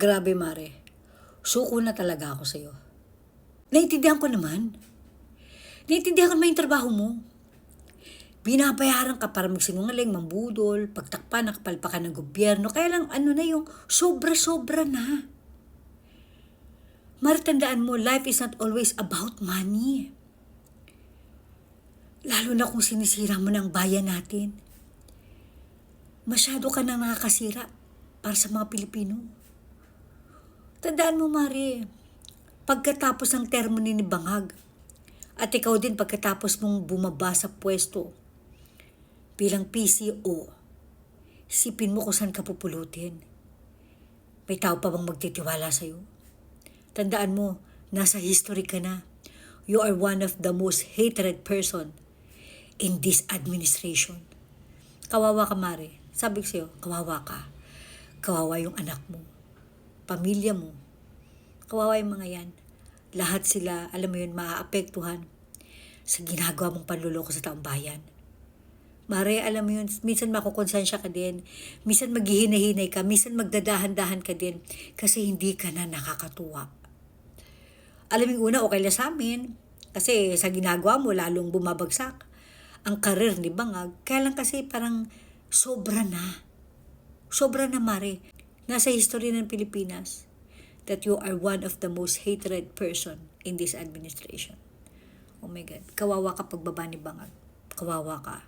Grabe, Mare. Suko na talaga ako sa'yo. Naintindihan ko naman. Naintindihan ko naman yung trabaho mo. Binabayaran ka para magsinungaling, mambudol, pagtakpan, nakapalpakan ng gobyerno. Kaya lang, ano na yung sobra-sobra na. Mare, tandaan mo, life is not always about money. Lalo na kung sinisira mo ng bayan natin. Masyado ka nang nakakasira para sa mga Pilipino. Tandaan mo, Mari, pagkatapos ng termo ni Bangag, at ikaw din pagkatapos mong bumaba sa pwesto bilang PCO, sipin mo kung saan ka pupulutin. May tao pa bang magtitiwala sa'yo? Tandaan mo, nasa history ka na. You are one of the most hated person in this administration. Kawawa ka, Mari. Sabi ko sa'yo, kawawa ka. Kawawa yung anak mo. Pamilya mo. Kawawa yung mga yan. Lahat sila, alam mo yun, maaapektuhan sa ginagawa mong panluloko sa taong bayan. Mare, alam mo yun, minsan makukonsensya ka din. Minsan maghihinahinay ka. Minsan magdadahan-dahan ka din. Kasi hindi ka na nakakatuwa. Alam una, okay lang sa amin. Kasi sa ginagawa mo, lalong bumabagsak ang karir ni Bangag. Kaya lang kasi parang sobra na. Sobra na, Mare. Nasa history ng Pilipinas that you are one of the most hated person in this administration. Oh my God. Kawawa ka pagbaba ni Bangag. Kawawa ka.